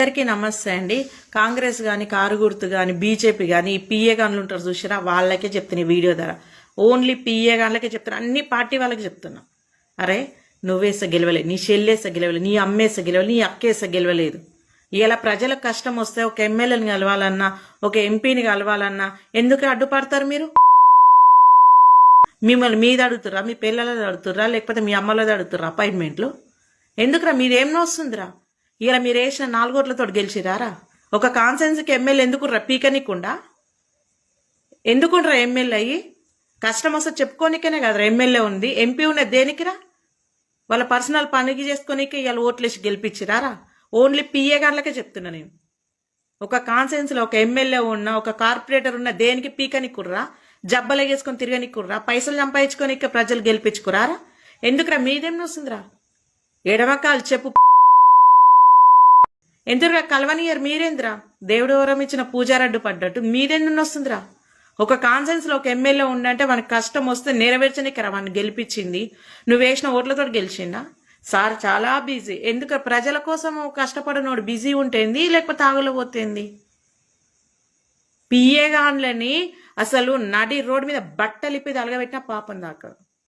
అందరికీ నమస్తే అండి. కాంగ్రెస్ కానీ కారు గుర్తు కానీ బీజేపీ కానీ పిఏ గన్లు ఉంటారు చూసిరా వాళ్ళకే చెప్తున్నా వీడియో ద్వారా ఓన్లీ పిఏ గన్లకే చెప్తున్నా. అన్ని పార్టీ వాళ్ళకి చెప్తున్నా. అరే నువ్వేస గెలవలేదు నీ చెల్లేస గెలవలేదు నీ అమ్మేస గెలవలేదు నీ అక్కేస గెలవలేదు. ఇలా ప్రజలకు కష్టం వస్తే ఒక ఎమ్మెల్యేని కలవాలన్నా ఒక ఎంపీని కలవాలన్నా ఎందుకు అడ్డుపడతారు మీరు? మిమ్మల్ని మీద అడుగుతురా మీ పిల్లలది అడుగుతురా లేకపోతే మీ అమ్మలది అడుగుతురా అపాయింట్మెంట్లు? ఎందుకురా మీరేం వస్తుందిరా ఇలా మీరు వేసిన నాలుగోట్లతో గెలిచిరారా? ఒక కాన్సెన్స్కి ఎమ్మెల్యే ఎందుకు రా? పీకనికుండా? ఎందుకుండ్రా ఎమ్మెల్యే అయ్యి? కష్టం వస్తే చెప్పుకోనికనే కదరా ఎమ్మెల్యే ఉంది. ఎంపీ ఉన్నది దేనికిరా? వాళ్ళ పర్సనల్ పనికి చేసుకోనికే ఇవాళ ఓట్లేసి గెలిపించిరారా? ఓన్లీ పిఏ గార్లకే చెప్తున్నా నేను. ఒక కాన్సెన్స్లో ఒక ఎమ్మెల్యే ఉన్న ఒక కార్పొరేటర్ ఉన్న దేనికి పీకని కుర్రా జబ్బలేగేసుకొని తిరగని కుర్రా పైసలు సంపాదించుకొని ప్రజలు గెలిపించుకురారా? ఎందుకురా మీదేం వస్తుందిరా ఎడమకాలు చెప్పు. ఎందుకురా కలవనియర్ మీరేంద్రా? దేవుడు వరం ఇచ్చిన పూజారడ్డు పడ్డట్టు మీదెందు వస్తుందిరా? ఒక కాన్సెన్స్లో ఒక ఎమ్మెల్యే ఉండంటే మనకి కష్టం వస్తే నెరవేర్చనే రా వాడిని గెలిపించింది. నువ్వు వేసిన ఓట్లతో గెలిచిందా సార్ చాలా బిజీ. ఎందుకు ప్రజల కోసం కష్టపడినోడు బిజీ ఉంటేంది లేకపోతే ఆగులో పోతేంది పిఏ గాన్లని అసలు నడి రోడ్డు మీద బట్టలిప్పి తలగబెట్టిన పాపం దాకా.